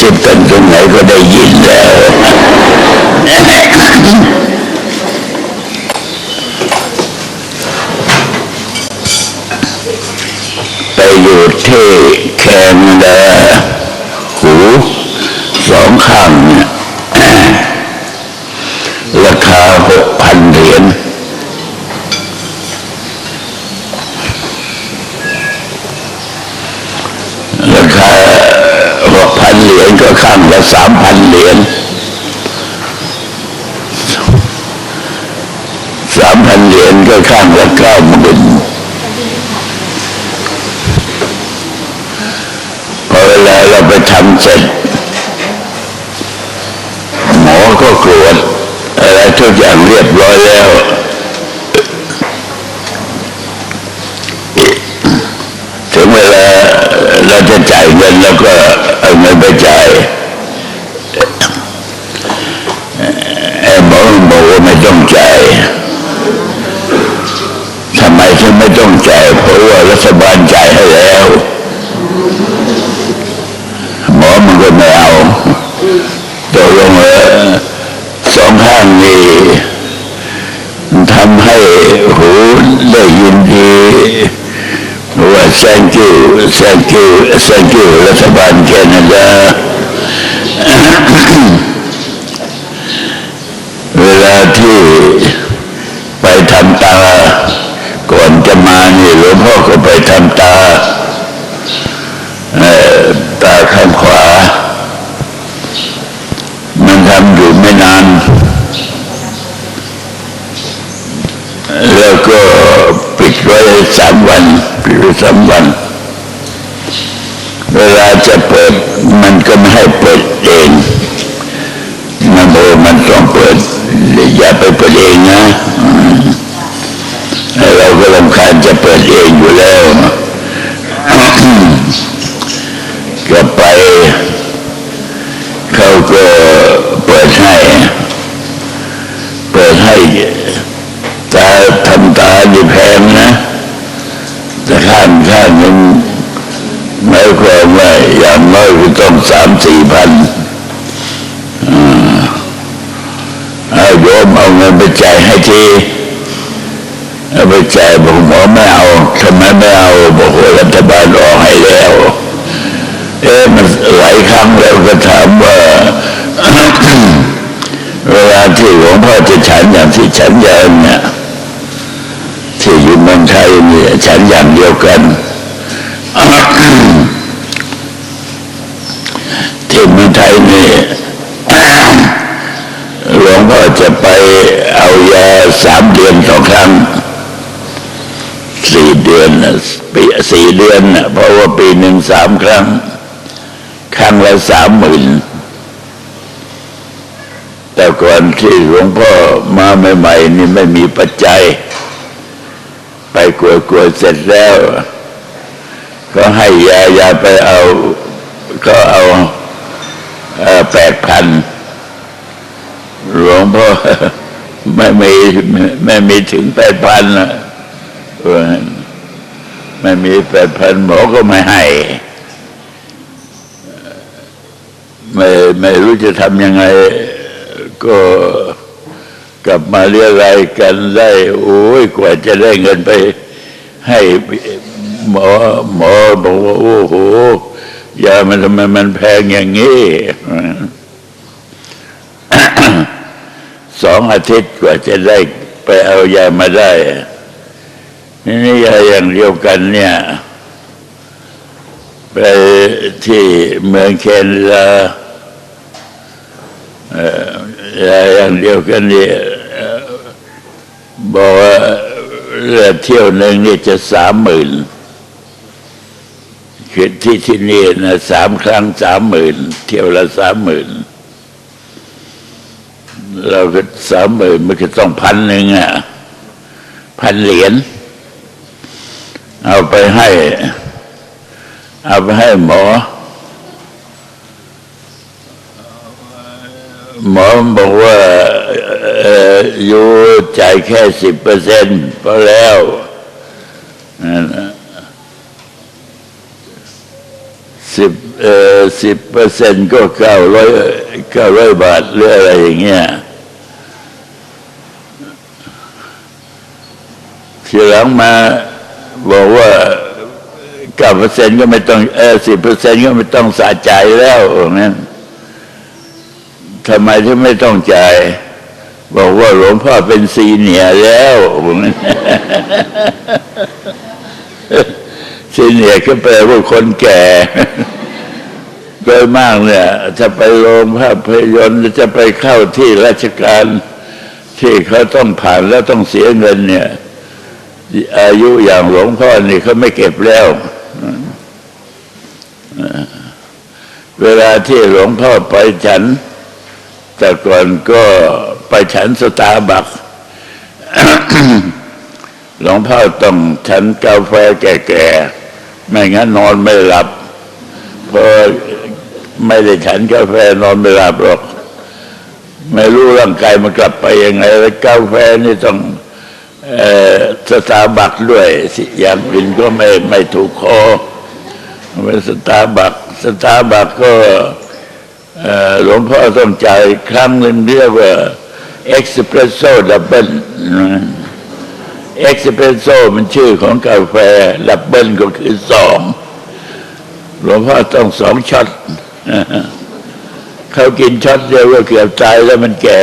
กระซิบกันตรงไหนก็ได้ยินแล้ว ไปอยู่ที่แคนาดาหูสองข้างเนี่ยราคาหกพันเหรียญ ราคาหกพัน เหรียญก็ข้างละสามพันเหรียญสามพันเหรียญก็ข้างละเก้าหมื่นพอเวลาเราไปทำเสร็จ หมอก็กรวดอะไรทุกอย่างเรียบร้อยแล้ว ถึงเวลาเราจะจ่าย เงินแล้วก็เอาเงินไปจ่ายไอ้หมอบอกว่าไม่ต้องจ่ายทำไมถึงไม่ต้องจ่ายเพราะว่ารัฐบาลจ่ายให้แล้วหมอมันก็ไม่เอาตกลงว่าสองข้างนี้ทำให้หูได้ยินดี thank you thank you thank you รัฐบาลแคนาดาเวลาที่ไปทำตา ก่อนจะมานี่หลวงพ่อก็ไปทำตาตาข้างขวา มันทำอยู่ไม่นาน แล้วก็ปิดไว้สามวัน ปิดไว้สามวัน เวลาจะเปิดมันก็ไม่ให้เปิดเองมันบอมันต้องเปิดอย่าไปเปิดเองนะแล้วเราก็ลำคาญจะเปิดเองอยู่แล้วก็ไปเขาก็เปิดให้เปิดให้ตาทำตาดีแพงนะางข้างหนึงหมายความว่าอย่างน้อยก็ต้องสามสี่พันอ่าเอาโยมเอาเงินไปจ่ายให้ทีเอาไปจ่ายบอกหมอไม่เอาทำไมไม่เอาบอกว่ารัฐบาลออกให้แล้ว เอ๊ะมันหลายครั้งแล้วก็ถามว่าเวลาที่หลวงพ่อจะฉันอย่างที่ฉันยางเนี่ย ที่อยู่เมืองไทยเนี่ยฉันอย่างเดียวกันที่เมืองไทยนี่หลวงพ่อจะไปเอายาสามเดือนสองครั้งสี่เดือนปีสี่เดือนน่ะเพราะว่าปีหนึ่งสามครั้ง ครั้งละสามหมื่นแต่ก่อนที่หลวงพ่อมาใหม่ๆนี่ไม่มีปัจจัย ไปกลัวๆเสร็จแล้ว ก็ให้ยายาไปเอา ก็เอาแปดพันหลวงพ่อไม่มีไม่มีถึงแปดพันนะไม่มีแปดพันหมอก็ไม่ให้ ไม่ไม่รู้จะทำยังไงก็ กลับมาเรียกรายกันได้ โอ้ยกว่าจะได้เงินไปให้หมอหมอบอกว่า โอ้โหยามันทำไมมันแพงอย่างนี้สองอาทิตย์กว่าจะได้ไปเอายามาได้ นี่นี่ยาอย่างเดียวกันเนี่ย ไปที่เมืองเคนลาอยาอย่างเดียวกันเนี่ย บอกว่าเรือเที่ยวหนึ่งนี่จะสามหมื่นคือที่ที่นี่นะสามครั้งสามหมื่นเที่ยวละสามหมื่นเราก็สามหมื่นมันก็ต้องพันหนึ่งอะพันเหรียญเอาไปให้ เอาไปให้หมอ หมอบอกว่า อยู่จ่ายแค่สิบเปอร์เซ็นต์พอแล้วสิบเออสิบเปอร์เซ็นต์ก็เก้าร้อยเก้าร้อยบาทหรืออะไรอย่างเงี้ยทีหลังมาบอกว่าเก้าเปอร์เซ็นต์ก็ไม่ต้องเออสิบเปอร์เซ็นต์ก็ไม่ต้องสะใจแล้วอย่างนั้นทำไมถึงไม่ต้องจ่าย บอกว่าหลวงพ่อเป็นซีเนียแล้วซีเนียก็แปลว่าคนแก่โดยมากเนี่ย จะไปโรงภาพยนตร์จะไปเข้าที่ราชการที่เขาต้องผ่านแล้วต้องเสียเงินเนี่ย อายุอย่างหลวงพ่อนี่เขาไม่เก็บแล้ว เวลาที่หลวงพ่อไปฉัน แต่ก่อนก็ ไปฉันสตาร์บัคหลวงพ่อต้องฉันกาแฟแก่ๆ ไม่งั้นนอนไม่หลับ เพราะไม่ได้ฉันกาแฟนอนไม่หลับหรอก ไม่รู้ร่างกายมันกลับไปยังไง แล้วกาแฟนี่ต้องออสตาร์บัคด้วยสิอย่างอื่นก็ไม่ไม่ถูกคอเป็นสตาร์บัคสตาร์บัคก็หลวงพ่อต้องจ่ายครั้งหนึ่งเรียกว่า เอ็กซ์เพรสโซ่ดับเบิลเอ็กซ์เพรสโซ่มันชื่อของกาแฟดับเบิลก็คือสองหลวงพ่อต้องสองช็อตเขากินช็อตเดียวก็เกือบตายแล้วมันแก่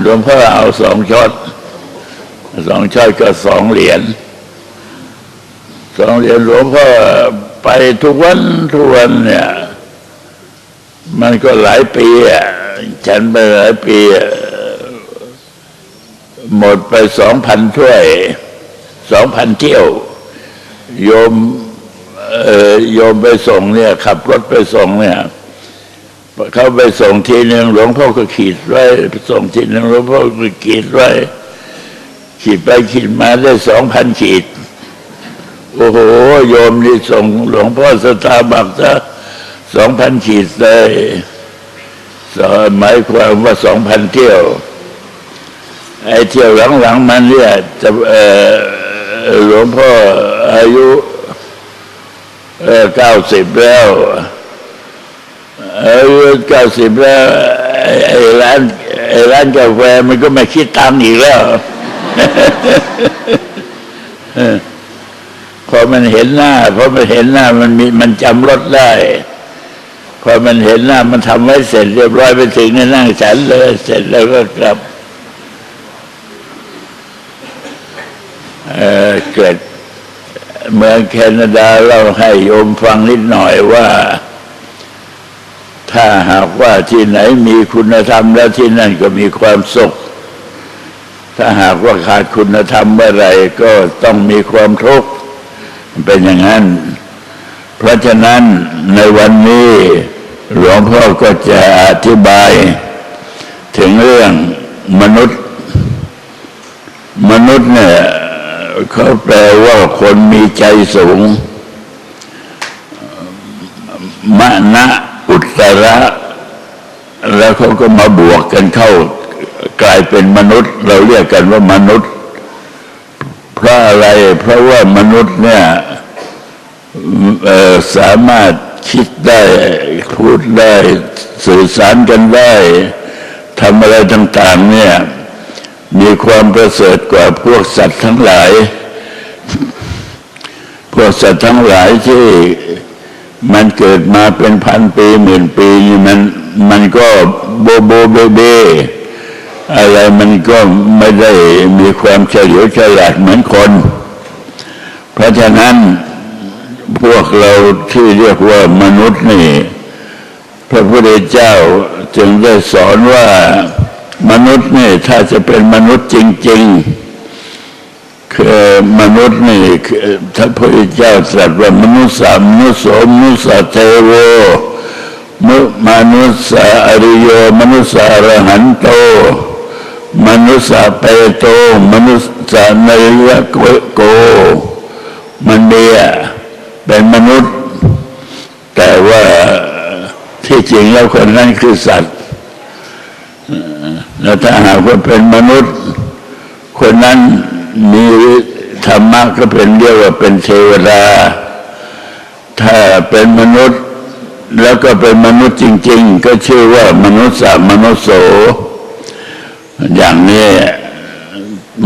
หลวงพ่อเอาสองช็อตสองช้อยก็สองเหรียญสองเหรียญหลวงพ่อไปทุกวันทุกวันเนี่ย มันก็หลายปีอะฉันไปหลายปีอะ หมดไปสองพันถ้วยสองพันเที่ยว โยมเออโยมไปส่งเนี่ย ขับรถไปส่งเนี่ยเขาไปส่งทีหนึ่งหลวงพ่อก็ขีดไว้ส่งทีหนึ่งหลวงพ่อก็ขีดไว้ ขีดไปขีดมาได้สองพันขีด โอ้โห โยมนี่ส่งหลวงพ่อสตาบัคซะสองพันขีดเลยหมายความว่าสองพันเที่ยว ไอ้เที่ยวหลังๆมันเนี่ยจะเออหลวงพ่ออายุเก้าสิบแล้วอายุเก้าสิบแล้วไอ้ไอร้านไอ้ร้านกาแฟมันก็ไม่คิดตังค์อีกแล้วพอมันเห็นหน้าพอมันเห็นหน้ามันมีมันจำรถได้พอมันเห็นหน้ามันทำไว้เสร็จเรียบร้อยไปถึงนั่งฉันเลย เสร็จแล้วก็กลับเอ่อเกิด เมืองแคนาดาเราให้โยมฟังนิดหน่อยว่า ถ้าหากว่าที่ไหนมีคุณธรรมแล้วที่นั่นก็มีความสุข ถ้าหากว่าขาดคุณธรรมเมื่อไรก็ต้องมีความทุกข์เป็นอย่างนั้น เพราะฉะนั้นในวันนี้หลวงพ่อก็จะอธิบาย ถึงเรื่องมนุษย์ มนุษย์เนี่ย เขาแปลว่าคนมีใจสูงมณะอุตระ แล้วเขาก็มาบวกกันเข้ากลายเป็นมนุษย์ เราเรียกกันว่ามนุษย์ เพราะอะไร เพราะว่ามนุษย์เนี่ยสามารถคิดได้พูดได้ สื่อสารกันได้ทำอะไรต่าง ๆ เนี่ย มีความประเสริฐกว่าพวกสัตว์ทั้งหลาย พวกสัตว์ทั้งหลายที่มันเกิดมาเป็นพันปีหมื่นปีนี่มันมันก็โบโบเบเบอะไรมันก็ไม่ได้มีความเฉลียวฉลาดเหมือนคน เพราะฉะนั้นพวกเราที่เรียกว่ามนุษย์นี่ พระพุทธเจ้าจึงได้สอนว่า มนุษย์นี่ถ้าจะเป็นมนุษย์จริง ๆ คือมนุษย์นี่คือท่านพระเจ้าตรัสว่ามนุษย์สามนุษย์สมนุษย์เทโวมุมนุษย์อริโยมนุษย์อรหันโต มนุษย์เปโต มนุษย์สานริยโกโกมันเนี่ยเป็นมนุษย์ แต่ว่าที่จริงแล้วคนนั้นคือสัตว์ แล้วถ้าหากว่าเป็นมนุษย์ คนนั้นมีธรรมะก็เป็นเรียกว่าเป็นเทวดา ถ้าเป็นมนุษย์ แล้วก็เป็นมนุษย์จริง ๆ ก็ชื่อว่ามนุษย์สามนุษย์โส อย่างนี้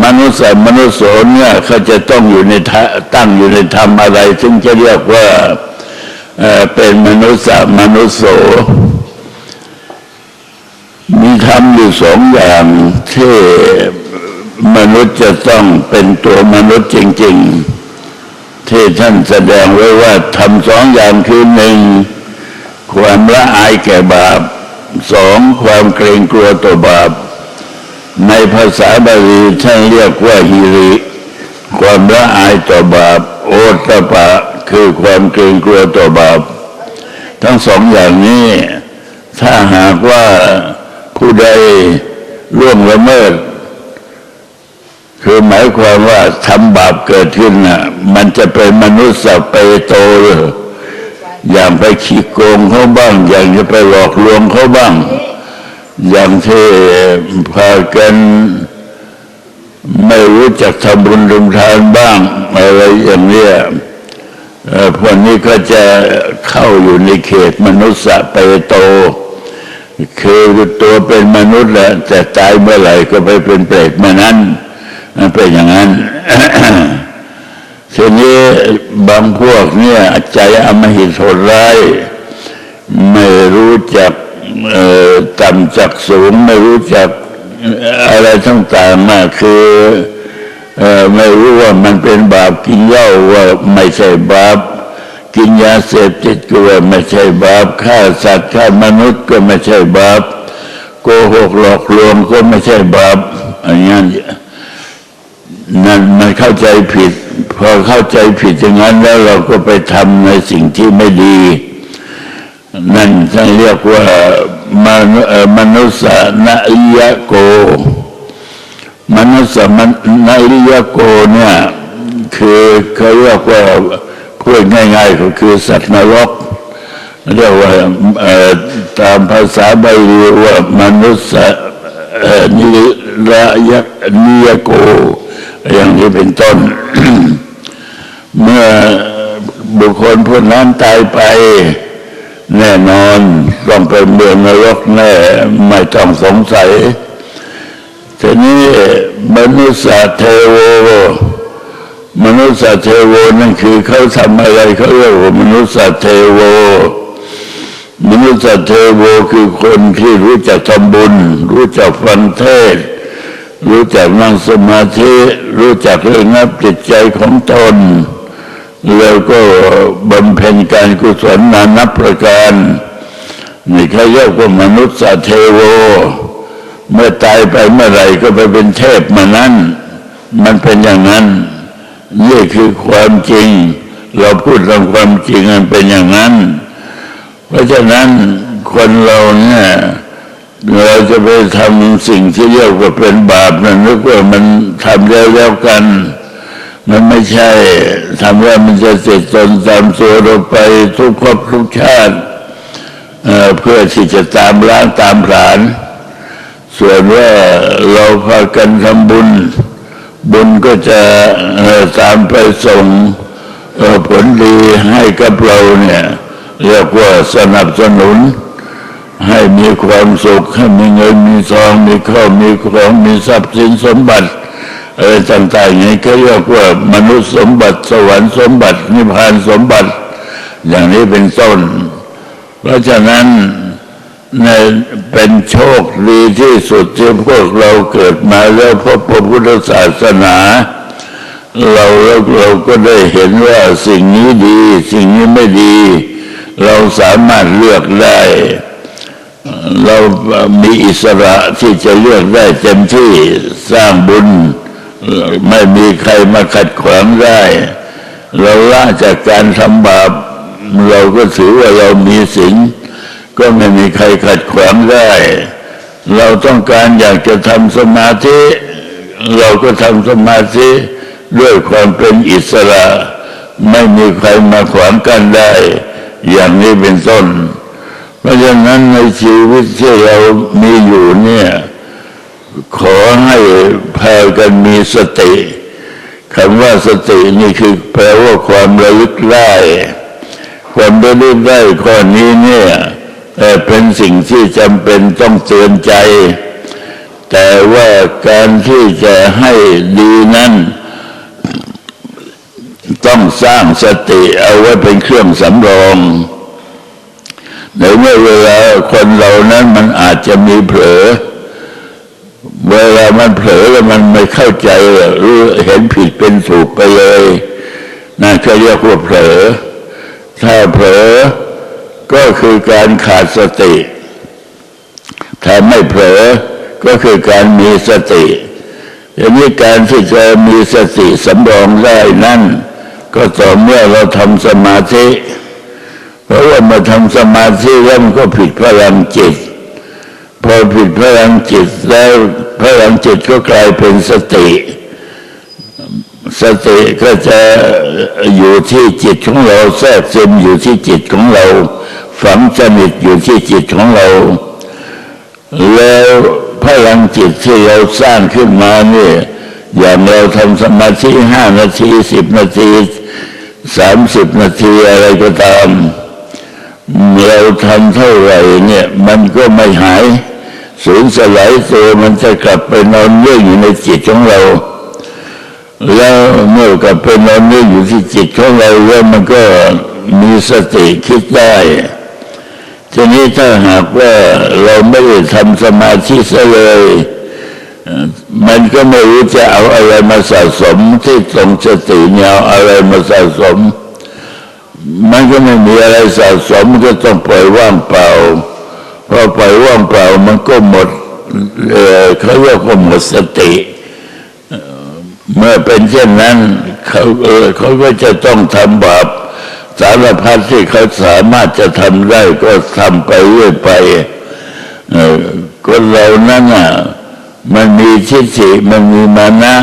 มนุษย์สามนุษย์โสเนี่ยเขาจะต้องอยู่ในทะตั้งอยู่ในธรรมอะไร ซึ่งจะเรียกว่าเอ่อเป็นมนุษย์สามนุษย์โส มีธรรมอยู่สองอย่างที่มนุษย์จะต้องเป็นตัวมนุษย์จริง ๆ ที่ท่านแสดงไว้ว่าทำสองอย่างคือหนึ่งความละอายแก่บาปสองความเกรงกลัวต่อบาป ในภาษาบาลีท่านเรียกว่าฮิริ ความละอายต่อบาป โอตตปะคือความเกรงกลัวต่อบาป ทั้งสองอย่างนี้ถ้าหากว่า ผู้ใดล่วงละเมิด คือหมายความว่าทำบาปเกิดขึ้นน่ะ มันจะเป็นมนุษย์สัพเปโต อย่างไปขี้โกงเขาบ้าง อย่างจะไปหลอกลวงเขาบ้าง อย่างที่พากันไม่รู้จักทำบุญทำทานบ้าง อะไรอย่างเนี้ยพวกนี้ก็จะเข้าอยู่ในเขตมนุษย์สเปโต คือตัวเป็นมนุษย์แหละแต่ตายเมื่อไหร่ก็ไปเป็นเปรตเมื่อนั้นมันเป็นอย่างนั้นทีนี้บางพวกเนี่ยใจอมหิตโหดร้ายไม่รู้จักต่ำจากสูงไม่รู้จักอะไรต่างๆมาคืออไม่รู้ว่ามันเป็นบาปกินเหล้าว่าไม่ใช่บาป กินยาเสพติดก็ว่าไม่ใช่บาปฆ่าสัตว์ฆ่ามนุษย์ก็ไม่ใช่บาปโกหกหลอกลวงก็ไม่ใช่บาปอย่างนั้นั่นมันเข้าใจผิด พอเข้าใจผิดอย่างนั้นแล้วเราก็ไปทำในสิ่งที่ไม่ดี นั่นท่านเรียกว่ามนุมนุษย์นริยโก มนุษย์นริยโกเนี่ยคือเขาเรียกว่า พูดง่าย ๆ ก็คือสัตว์นรกเรียกว่าตามภาษาบาลีว่ามนุษย์นิรยนิยโก อย่างนี้เป็นต้น เมื่อบุคคลผู้นั้นตายไป แน่นอนต้องไปเมืองนรกแน่ไม่ต้องสงสัยทีนี้มนุษย์เทโว มนุษย์เทโวนั่นคือเขาทำอะไรเขาเรียกว่ามนุษย์เทโว มนุษย์เทโวคือคนที่รู้จักทำบุญ รู้จักฟังเทศ รู้จักนั่งสมาธิรู้จักเรื่องนับจิตใจของตน แล้วก็บำเพ็ญการกุศลนานับประการนี่เขาเรียกว่ามนุษย์เทโว เมื่อตายไปเมื่อไหร่ก็ไปเป็นเทพมานั้น มันเป็นอย่างนั้น นี่คือความจริง เราพูดตามความจริงมันเป็นอย่างนั้น เพราะฉะนั้นคนเราเนี่ยเราจะไปทำสิ่งที่เรียกว่าเป็นบาปนั่นนึกว่ามันทำแล้วแล้วกัน มันไม่ใช่ทำว่ามันจะเสร็จตนตามตัวเราไปทุกภพทุกชาติเอ่อเพื่อที่จะตามล้างตามผลาญส่วนว่าเราพากันทำบุญ บุญก็จะตามไปส่งผลดีให้กับเราเนี่ยเรียกว่าสนับสนุน ให้มีความสุขให้มีเงินมีทองมีข้าวมีของมีทรัพย์สินสมบัติอะไรต่างๆนี้ก็เรียกว่ามนุษย์สมบัติสวรรค์สมบัตินิพพานสมบัติ อย่างนี้เป็นต้น เพราะฉะนั้น เป็นโชคดีที่สุดที่พวกเราเกิดมาแล้วพบพระพุทธศาสนา เราเราก็ได้เห็นว่าสิ่งนี้ดี สิ่งนี้ไม่ดี เราสามารถเลือกได้ เรามีอิสระที่จะเลือกได้เต็มที่สร้างบุญ ไม่มีใครมาขัดขวางได้ เราละจากการทำบาปเราก็ถือว่าเรามีศีล ก็ไม่มีใครขัดขวางได้ เราต้องการอยากจะทำสมาธิ เราก็ทำสมาธิด้วยความเป็นอิสระ ไม่มีใครมาขวางกันได้ อย่างนี้เป็นต้น เพราะฉะนั้นในชีวิตที่เรามีอยู่เนี่ยขอให้พากันมีสติคำว่าสตินี่คือแปลว่าความระลึกได้ ความระลึกได้ข้อนี้เนี่ย เอ่เป็นสิ่งที่จำเป็นต้องเตือนใจ แต่ว่าการที่จะให้ดีนั้น ต้องสร้างสติเอาไว้เป็นเครื่องสำรองในเมื่อเวลาคนเรานั้นมันอาจจะมีเผลอ เวลามันเผลอแล้วมันไม่เข้าใจรู้เห็นผิดเป็นถูกไปเลยนั่นเขาเรียกว่าเผลอ ถ้าเผลอ ก็คือการขาดสติถ้าไม่เผลอก็คือการมีสติอย่างนี้การที่จะมีสติสำรองได้นั่น ก็ต่อเมื่อเราทำสมาธิ เพราะว่ามาทำสมาธิแล้วมันก็ผิดพลังจิต พอผิดพลังจิตแล้วพลังจิตก็กลายเป็นสติ สติก็จะอยู่ที่จิตของเราแทรกซึมอยู่ที่จิตของเรา ฝังสนิทอยู่ที่จิตของเรา แล้วพลังจิตที่เราสร้างขึ้นมาเนี่ยอย่างเราทำสมาธิห้านาทีสิบนาทีสามสิบนาทีอะไรก็ตาม เราทำเท่าไหร่เนี่ยมันก็ไม่หาย สูญสลายตัวมันจะกลับไปนอนเนื่องอยู่ในจิตของเรา แล้วเมื่อกลับไปนอนเนื่องอยู่ที่จิตของเราแล้วมันก็มีสติคิดได้ ทีนี้ถ้าหากว่าเราไม่ได้ทำสมาธิซะเลย มันก็ไม่รู้จะเอาอะไรมาสะสมที่ตรงสติเนี่ยเอาอะไรมาสะสม มันก็ไม่มีอะไรสะสมก็ต้องปล่อยว่างเปล่าพอปล่อยว่างเปล่ามันก็หมดเขาเรียกว่าหมดสติ เมื่อเป็นเช่นนั้นเขาเขาก็จะต้องทำบาป สารพัดที่เขาสามารถจะทำได้ก็ทำไปเรื่อยไปคนเรานั้นอะมันมีทิฏฐิมันมีมานะ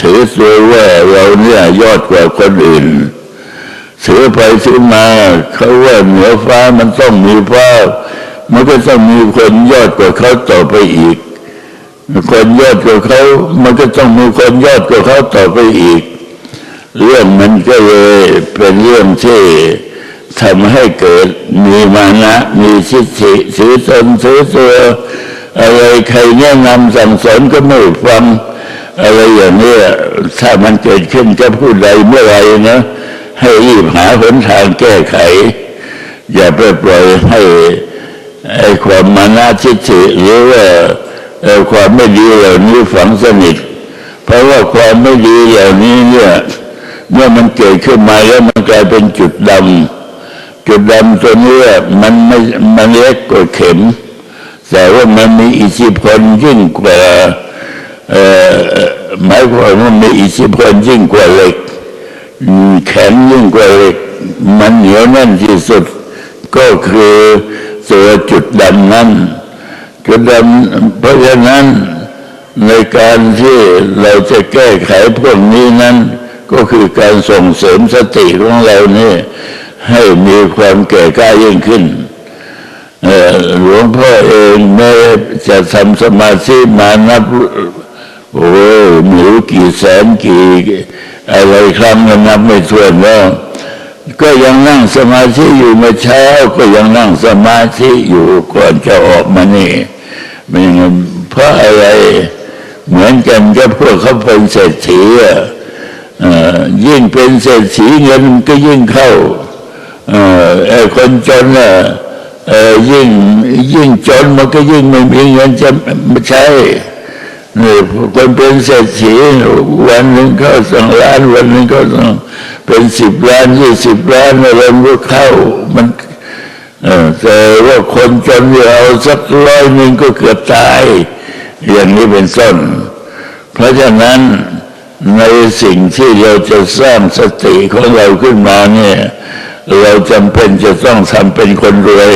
ถือตัวว่าเราเนี่ยยอดกว่าคนอื่นถือไปถือมาเขาว่าเหนือฟ้ามันต้องมีฟ้ามันก็ต้องมีคนยอดกว่าเขาต่อไปอีก คนยอดกว่าเขา มันก็ต้องมีคนยอดกว่าเขาต่อไปอีก เรื่องมันก็เลยเป็นเรื่องที่ทำให้เกิดมีมานะมีชิดฐิถือตนถือตัวอะไรใครแนะนำสั่งสอนก็ไม่ฟังอะไรอย่างนี้ถ้ามันเกิดขึ้นกับผู้ใดเมื่อไรนะให้รีบหาหนทางแก้ไข อย่าไปปล่อยให้ไอ้ความมานาทิฐิหรือว่าความไม่ดีเหล่านี้ฝังสนิท เพราะว่าความไม่ดีเหล่านี้เนี่ย เมื่อมันเกิดขึ้นมาแล้วมันกลายเป็นจุดดำจุดดำตัวนี้มันไม่มันเล็กกว่าเข็ม แต่ว่ามันมีอิทธิพลยิ่งกว่าหมายความว่ามีอิทธิพลยิ่งกว่าเหล็กแข็งยิ่งกว่าเหล็ก มันเหนียวแน่นที่สุด ก็คือตัวจุดดำนั้นจุดดำเพราะฉะนั้นในการที่เราจะแก้ไขพวกนี้นั้น ก็คือการส่งเสริมสติของเรานี่ให้มีความแก่กล้ายิ่งขึ้นหลวงพ่อเองแม้จะทำสมาธิมานับโอ้ยไม่รู้กี่แสนกี่อะไรครั้งนับไม่ถ้วนแล้วก็ยังนั่งสมาธิอยู่เมื่อเช้า ก็ยังนั่งสมาธิอยู่ก่อนจะออกมานี่มันเพราะอะไร เหมือนกันกับพวกเขาเป็นเศรษฐีอะ ยิ่งเป็นเศรษฐีเงินก็ยิ่งเข้าไอ้คนจนน่ะยิ่งยิ่งจนมันก็ยิ่งไม่มีเงินจะใช้นี่คนเป็นเศรษฐีวันหนึ่งเขาสองล้าน วันหนึ่งเขาสองเป็นสิบล้านยี่สิบล้านอะไรมันก็เข้ามันแต่ว่าคนจนเนี่ยเอาสักร้อยหนึ่งก็เกือบตาย อย่างนี้เป็นต้น เพราะฉะนั้น ในสิ่งที่เราจะสร้างสติของเราขึ้นมาเนี่ย เราจำเป็นจะต้องทำเป็นคนรวย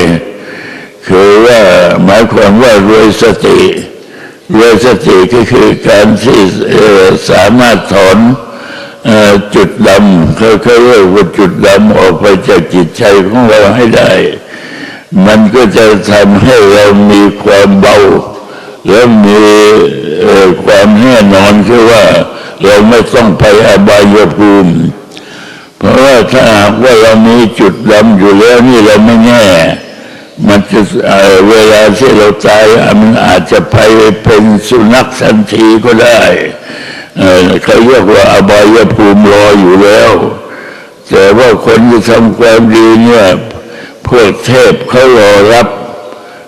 คือว่าหมายความว่ารวยสติเวยสติก็คือการที่สามารถถอนจุดดำเขาเขาเรียกว่าจุดดำออกไปจากจิตใจของเราให้ได้ มันก็จะทำให้เรามีความเบา และมีความแน่นอนคือว่า เราไม่ต้องไปอบายภูมิ เพราะว่าถ้าหากว่าเรามีจุดดำอยู่แล้วนี่เราไม่แน่ มันจะเเวลาที่เราตายมันอาจจะไปเป็นสุนัขทันทีก็ได้เขาเรียกว่าอบายภูมิรออยู่แล้ว แต่ว่าคนที่ทำความดีเนี่ยพวกเทพเขารอรับ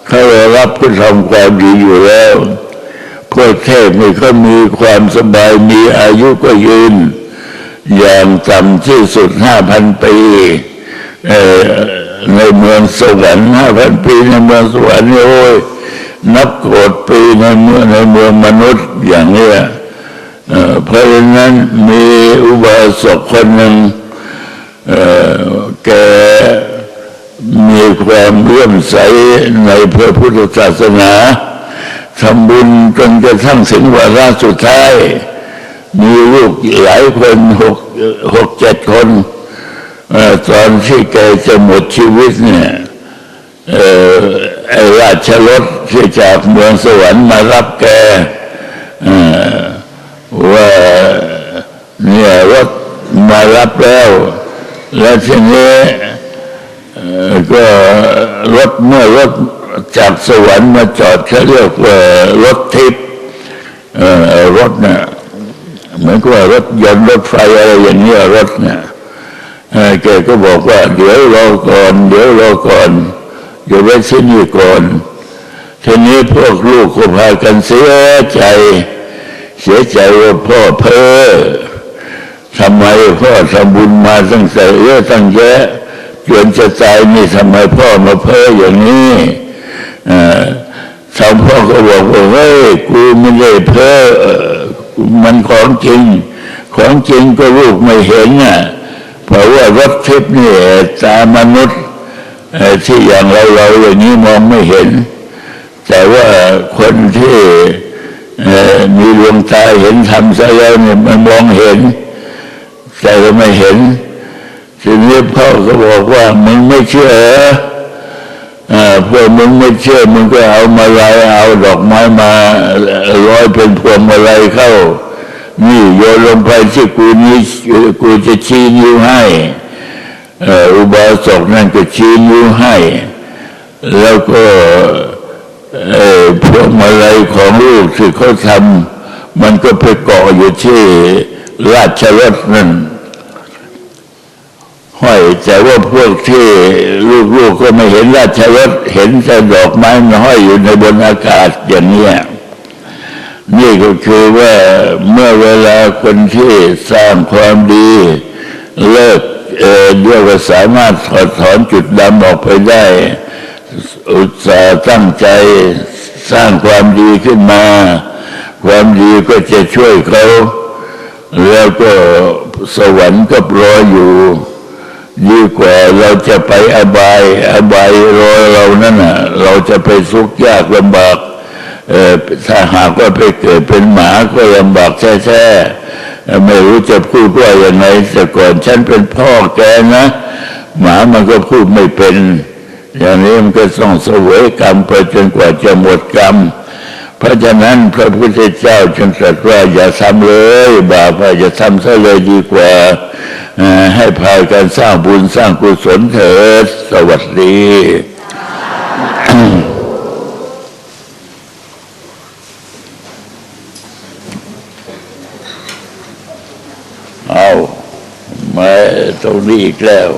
เขารอรับผู้ทำความดีอยู่แล้ว กเทพนี่เขามีความสบายมีอายุก็ยืน อย่างต่ำที่สุดห้าพันปีในเมืองสวรรค์ห้าพันปีในเมืองสวรรค์นี่โอ้ยนับโกรธปีในเมืองในเมืองมนุษย์อย่างเนี้ยเพราะฉะนั้นมีอุบาสกคนหนึ่งแกมีความเลื่อมใสในพระพุทธศาสนา ทำบุญจนกระทั่งถึงวาระสุดท้าย มีลูกหลายคนหกหกเจ็ดคนอตอนที่แกจะหมดชีวิตเนี่ยเออไอ้ราชรถที่จากเมืองสวรรค์มารับแกว่าเนี่ยรถมารับแล้ว แล้วทีนี้ก็รถเมื่อรถ จากสวรรค์มาจอดเขาเรียกว่ารถทิพย์รถเนี่ยเหมือนกับว่ารถยนต์รถไฟอะไรอย่างเงี้ยรถเนี่ยแกก็บอกว่า เดี๋ยวรอก่อน เดี๋ยวรอก่อนอยู่ไว้ที่นี่ก่อนทีนี้พวกลูกก็พากันเสียใจ เสียใจว่าพ่อเพ้อทำไมพ่อทำบุญมาตั้งแต่เยอะตั้งแยะจนจะตายนี่ทำไมพ่อมาเพ้ออย่างนี้ เอ่อทางพ่อก็บอกว่าเฮ้ยกูไม่ได้เพ้อมันของจริง ของจริงก็ลูกไม่เห็นน่ะเพราะว่ารถทิพย์นี่ตามนุษย์ที่อย่างเราเราอย่างนี้มองไม่เห็น แต่ว่าคนที่มีดวงตาเห็นธรรมซะแล้วเนี่ยมันมองเห็น แต่ก็ไม่เห็นทีนี้พ่อก็บอกว่ามึงไม่เชื่อ พวกมึงไม่เชื่อมึงก็เอามาลายเอาดอกไม้มาร้อยเป็นพวงมาลัยเข้า นี่โยนลงไปที่กูนี้กูจะชี้นิ้วให้อุบาสกนั่นก็ชี้นิ้วให้ แล้วก็พวงมาลัยของลูกที่เขาทำมันก็ไปเกาะอยู่ที่ราชรถนั่น ห้อยแต่ว่าพวกที่ลูกๆก็ไม่เห็นราชรถเห็นแต่ดอกไม้มันห้อยอยู่ในบนอากาศอย่างนี้นี่ก็คือว่าเมื่อเวลาคนที่สร้างความดี เลิกเออด้วยว่าสามารถถอดถอนจุดดำออกไปได้ อุตสาห์ตั้งใจสร้างความดีขึ้นมา ความดีก็จะช่วยเขา แล้วก็สวรรค์ก็รออยู่ ดีกว่าเราจะไปอบาย อบายรอเรานั่นน่ะ เราจะไปทุกข์ยากลำบากเออถ้าหากว่าไปเกิดเป็นหมาก็ลำบากแท้ๆไม่รู้จะพูดว่ายังไงแต่ก่อนฉันเป็นพ่อแกนะ หมามันก็พูดไม่เป็น อย่างนี้มันก็ต้องเสวยกรรมไปจนกว่าจะหมดกรรม เพราะฉะนั้นพระพุทธเจ้าจึงตรัสว่าอย่าทำเลย บาปอย่าทำซะเลยดีกว่า ให้พายการสร้างบุญสร้างกุศลเถิด สวัสดีเอามาตรงนี้อีกแล้ว